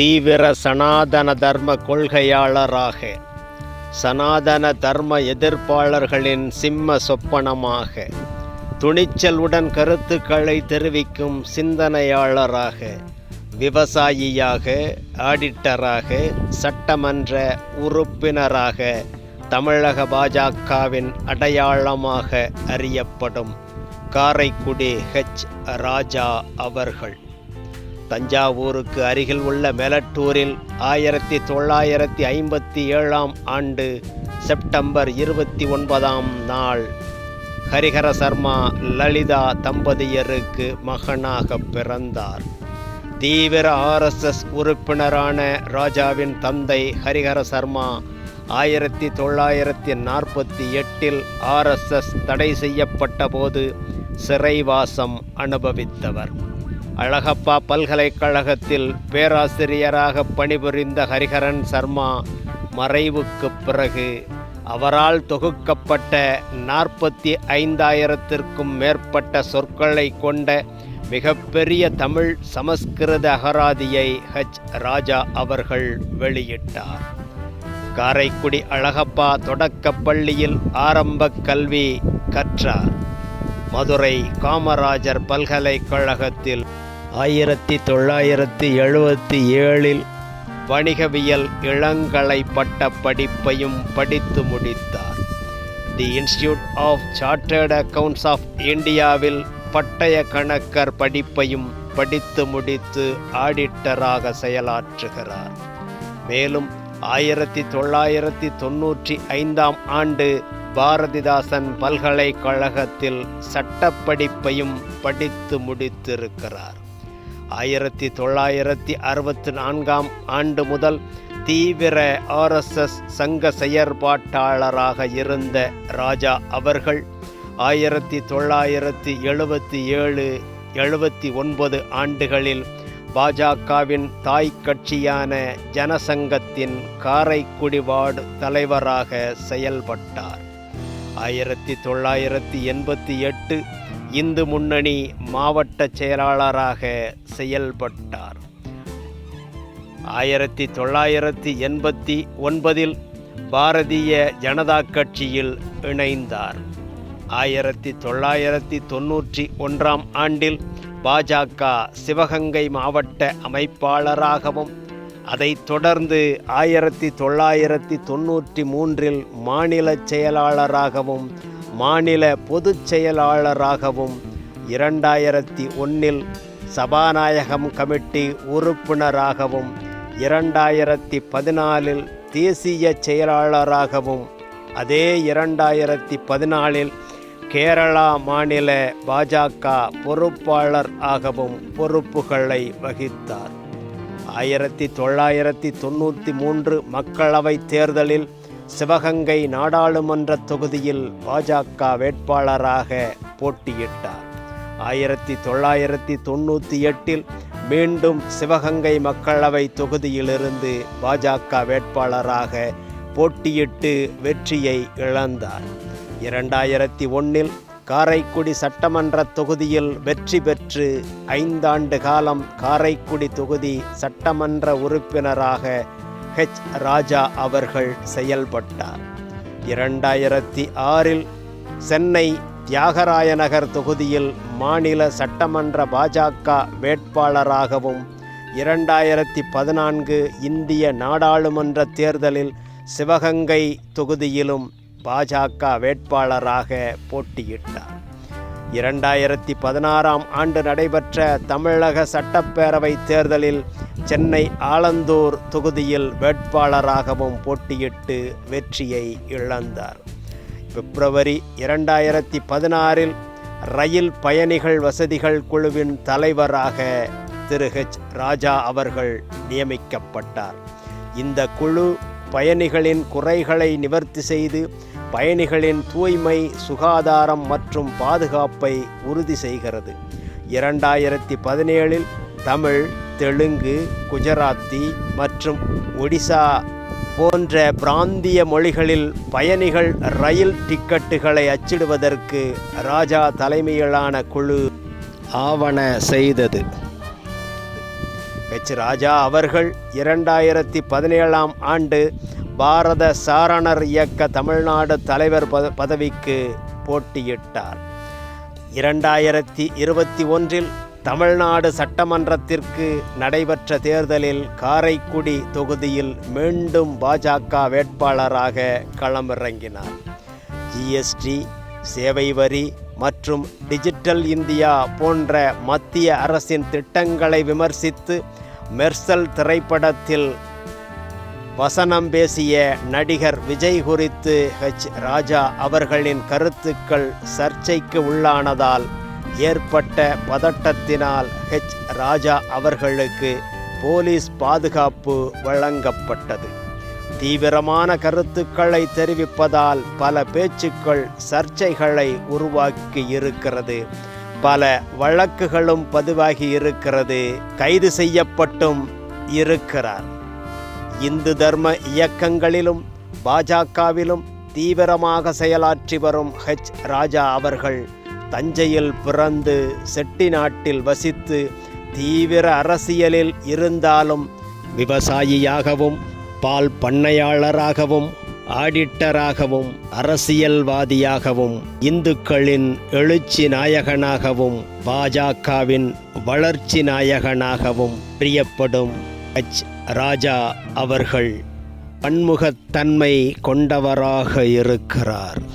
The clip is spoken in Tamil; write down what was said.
தீவிர சனாதன தர்ம கொள்கையாளராக சனாதன தர்ம எதிர்ப்பாளர்களின் சிம்ம சொப்பனமாக துணிச்சலுடன் கருத்துக்களை தெரிவிக்கும் சிந்தனையாளராக விவசாயியாக ஆடிட்டராக சட்டமன்ற உறுப்பினராக தமிழக பாஜகவின் அடையாளமாக அறியப்படும் காரைக்குடி ஹெச் ராஜா அவர்கள். தஞ்சாவூருக்கு அருகில் உள்ள மெலட்டூரில் ஆயிரத்தி தொள்ளாயிரத்தி ஐம்பத்தி ஏழாம் ஆண்டு செப்டம்பர் இருபத்தி ஒன்பதாம் நாள் ஹரிஹர சர்மா லலிதா தம்பதியருக்கு மகனாக பிறந்தார். தீவிர ஆர்எஸ்எஸ் உறுப்பினரான ராஜாவின் தந்தை ஹரிஹர சர்மா ஆயிரத்தி தொள்ளாயிரத்தி நாற்பத்தி எட்டில் ஆர்எஸ்எஸ் தடை செய்யப்பட்ட போது சிறைவாசம் அனுபவித்தவர். அழகப்பா பல்கலைக்கழகத்தில் பேராசிரியராக பணிபுரிந்த ஹரிஹரன் சர்மா மறைவுக்கு பிறகு அவரால் தொகுக்கப்பட்ட நாற்பத்தி ஐந்தாயிரத்திற்கும் மேற்பட்ட சொற்களை கொண்ட மிகப்பெரிய தமிழ் சமஸ்கிருத அகராதியை ஹச். ராஜா அவர்கள் வெளியிட்டார். காரைக்குடி அழகப்பா தொடக்கப் பள்ளியில் ஆரம்ப கல்வி கற்றார். மதுரை காமராஜர் பல்கலைக்கழகத்தில் ஆயிரத்தி தொள்ளாயிரத்தி எழுபத்தி ஏழில் வணிகவியல் இளங்கலை பட்ட படிப்பையும் படித்து முடித்தார். The institute of chartered accounts of இந்தியாவில் பட்டய கணக்கர் படிப்பையும் படித்து முடித்து ஆடிட்டராக செயலாற்றுகிறார். மேலும் ஆயிரத்தி தொள்ளாயிரத்தி தொன்னூற்றி ஐந்தாம் ஆண்டு பாரதிதாசன் பல்கலைக்கழகத்தில் சட்டப்படிப்பையும் படித்து முடித்திருக்கிறார். ஆயிரத்தி தொள்ளாயிரத்தி அறுபத்தி நான்காம் ஆண்டு முதல் தீவிர ஆர்எஸ்எஸ் சங்க செயற்பாட்டாளராக இருந்த ராஜா அவர்கள் ஆயிரத்தி தொள்ளாயிரத்தி எழுபத்தி ஏழு எழுபத்தி ஒன்பது ஆண்டுகளில் பாஜகவின் தாய் கட்சியான ஜனசங்கத்தின் காரைக்குடி வார்டு தலைவராக செயல்பட்டார். ஆயிரத்தி தொள்ளாயிரத்தி எண்பத்தி எட்டு இந்து முன்னணி மாவட்ட செயலாளராக செயல்பட்டார். ஆயிரத்தி தொள்ளாயிரத்தி எண்பத்தி ஒன்பதில் பாரதிய ஜனதா கட்சியில் இணைந்தார். ஆயிரத்தி தொள்ளாயிரத்தி தொன்னூற்றி ஒன்றாம் ஆண்டில் பாஜக சிவகங்கை மாவட்ட அமைப்பாளராகவும் அதைத் தொடர்ந்து ஆயிரத்தி தொள்ளாயிரத்தி தொன்னூற்றி மூன்றில் மாநில செயலாளராகவும் மாநில பொதுச் செயலாளராகவும் இரண்டாயிரத்தி ஒன்றில் சபாநாயகம் கமிட்டி உறுப்பினராகவும் இரண்டாயிரத்தி பதினாலில் தேசிய செயலாளராகவும் அதே இரண்டாயிரத்தி பதினாலில் கேரளா மாநில பாஜக பொறுப்பாளர் ஆகவும் பொறுப்புகளை வகித்தார். ஆயிரத்தி தொள்ளாயிரத்தி தொண்ணூற்றி மூன்று மக்களவைத் தேர்தலில் சிவகங்கை நாடாளுமன்ற தொகுதியில் பாஜக வேட்பாளராக போட்டியிட்டார். ஆயிரத்தி தொள்ளாயிரத்தி தொண்ணூற்றி எட்டில் மீண்டும் சிவகங்கை மக்களவை தொகுதியிலிருந்து பாஜக வேட்பாளராக போட்டியிட்டு வெற்றியை இழந்தார். இரண்டாயிரத்தி ஒன்றில் காரைக்குடி சட்டமன்ற தொகுதியில் வெற்றி பெற்று ஐந்தாண்டு காலம் காரைக்குடி தொகுதி சட்டமன்ற உறுப்பினராக ஹெச் ராஜா அவர்கள் செயல்பட்டார். இரண்டாயிரத்தி ஆறில் சென்னை தியாகராய நகர் தொகுதியில் மாநில சட்டமன்ற பாஜக வேட்பாளராகவும் இரண்டாயிரத்தி பதினான்கு இந்திய நாடாளுமன்ற தேர்தலில் சிவகங்கை தொகுதியிலும் பாஜக வேட்பாளராக போட்டியிட்டார். இரண்டாயிரத்தி பதினாறாம் ஆண்டு நடைபெற்ற தமிழக சட்டப்பேரவை தேர்தலில் சென்னை ஆலந்தூர் தொகுதியில் வேட்பாளராகவும் போட்டியிட்டு வெற்றியை இழந்தார். பிப்ரவரி இரண்டாயிரத்தி பதினாறில் ரயில் பயணிகள் வசதிகள் குழுவின் தலைவராக திரு. ஹெச் ராஜா அவர்கள் நியமிக்கப்பட்டார். இந்த குழு பயணிகளின் குறைகளை நிவர்த்தி செய்து பயணிகளின் தூய்மை சுகாதாரம் மற்றும் பாதுகாப்பை உறுதி செய்கிறது. இரண்டாயிரத்தி பதினேழில் தமிழ் தெலுங்கு குஜராத்தி மற்றும் ஒடிசா போன்ற பிராந்திய மொழிகளில் பயணிகள் ரயில் டிக்கெட்டுகளை அச்சிடுவதற்கு ராஜா தலைமையிலான குழு ஆவண செய்தது. ஹெச் ராஜா அவர்கள் இரண்டாயிரத்தி பதினேழாம் ஆண்டு பாரத சாரணர் இயக்க தமிழ்நாடு தலைவர் பத பதவிக்கு போட்டியிட்டார். இரண்டாயிரத்தி இருபத்தி ஒன்றில் தமிழ்நாடு சட்டமன்றத்திற்கு நடைபெற்ற தேர்தலில் காரைக்குடி தொகுதியில் மீண்டும் பாஜக வேட்பாளராக களமிறங்கினார். ஜிஎஸ்டி சேவை வரி மற்றும் டிஜிட்டல் இந்தியா போன்ற மத்திய அரசின் திட்டங்களை விமர்சித்து மெர்சல் திரைப்படத்தில் வசனம் பேசிய நடிகர் விஜய் குறித்து ஹெச் ராஜா அவர்களின் கருத்துக்கள் சர்ச்சைக்கு உள்ளானதால் ஏற்பட்ட பதட்டத்தினால் ஹெச் ராஜா அவர்களுக்கு போலீஸ் பாதுகாப்பு வழங்கப்பட்டது. தீவிரமான கருத்துக்களை தெரிவிப்பதால் பல பேச்சுக்கள் சர்ச்சைகளை உருவாக்கி இருக்கிறது. பல வழக்குகளும் பதிவாகி இருக்கிறது. கைது செய்யப்பட்டும் இருக்கிறார். இந்து தர்ம இயக்கங்களிலும் பாஜகவிலும் தீவிரமாக செயலாற்றி வரும் ஹெச். ராஜா அவர்கள் தஞ்சையில் பிறந்து செட்டிநாட்டில் வசித்து தீவிர அரசியலில் இருந்தாலும் விவசாயியாகவும் பால் பண்ணையாளராகவும் ஆடிட்டராகவும் அரசியல்வாதியாகவும் இந்துக்களின் எழுச்சி நாயகனாகவும் பாஜகவின் வளர்ச்சி நாயகனாகவும் பிரியப்படும் ஹெச் ராஜா அவர்கள். பன்முகத்தன்மை கொண்டவராக இருக்கிறார்.